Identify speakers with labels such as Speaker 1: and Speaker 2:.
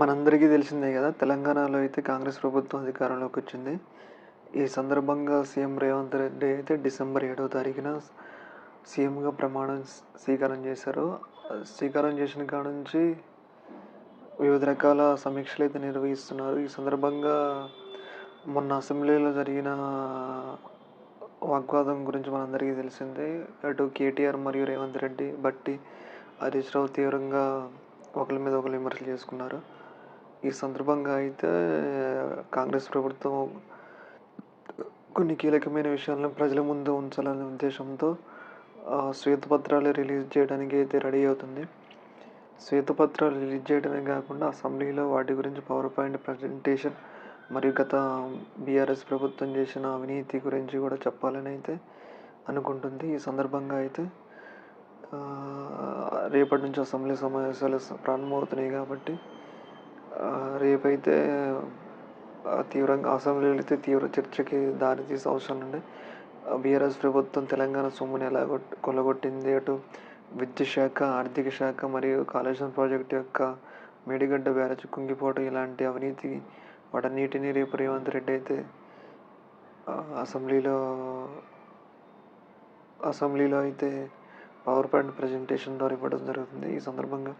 Speaker 1: మనందరికీ తెలిసిందే కదా తెలంగాణలో అయితే కాంగ్రెస్ ప్రభుత్వం అధికారంలోకి వచ్చింది. ఈ సందర్భంగా సీఎం రేవంత్ రెడ్డి అయితే డిసెంబర్ ఏడవ తారీఖున సీఎంగా ప్రమాణం స్వీకారం చేశారు. స్వీకారం చేసిన కాడ నుంచి వివిధ రకాల సమీక్షలు అయితే నిర్వహిస్తున్నారు. ఈ సందర్భంగా మొన్న అసెంబ్లీలో జరిగిన వాగ్వాదం గురించి మనందరికీ తెలిసిందే. అటు కేటీఆర్ మరియు రేవంత్ రెడ్డి బట్టి హరీష్ రావు తీవ్రంగా ఒకరి మీద ఒకరు విమర్శలు చేసుకున్నారు. ఈ సందర్భంగా అయితే కాంగ్రెస్ ప్రభుత్వం కొన్ని కీలకమైన విషయాలను ప్రజల ముందు ఉంచాలనే ఉద్దేశంతో శ్వేతపత్రాలు రిలీజ్ చేయడానికి అయితే రెడీ అవుతుంది. శ్వేతపత్రాలు రిలీజ్ చేయడమే కాకుండా అసెంబ్లీలో వాటి గురించి పవర్ పాయింట్ ప్రజెంటేషన్ మరియు గత బీఆర్ఎస్ ప్రభుత్వం చేసిన అవినీతి గురించి కూడా చెప్పాలని అయితే అనుకుంటుంది. ఈ సందర్భంగా అయితే రేపటి నుంచి అసెంబ్లీ సమావేశాలు ప్రారంభమవుతున్నాయి కాబట్టి రేపైతే తీవ్రంగా అసెంబ్లీలో అయితే తీవ్ర చర్చకి దారితీసే అవసరం ఉండే బీఆర్ఎస్ ప్రభుత్వం తెలంగాణ సొమ్ముని ఎలా కొల్లగొట్టింది అటు విద్యుత్ శాఖ ఆర్థిక శాఖ మరియు కాళేశ్వరం ప్రాజెక్టు యొక్క మేడిగడ్డ బ్యారేజ్ కుంగిపోవడం ఇలాంటి అవినీతి వాటన్నిటిని రేపు రేవంత్ రెడ్డి అయితే అసెంబ్లీలో అసెంబ్లీలో అయితే పవర్ పాయింట్ ప్రజెంటేషన్ ద్వారా ఇవ్వడం జరుగుతుంది ఈ సందర్భంగా.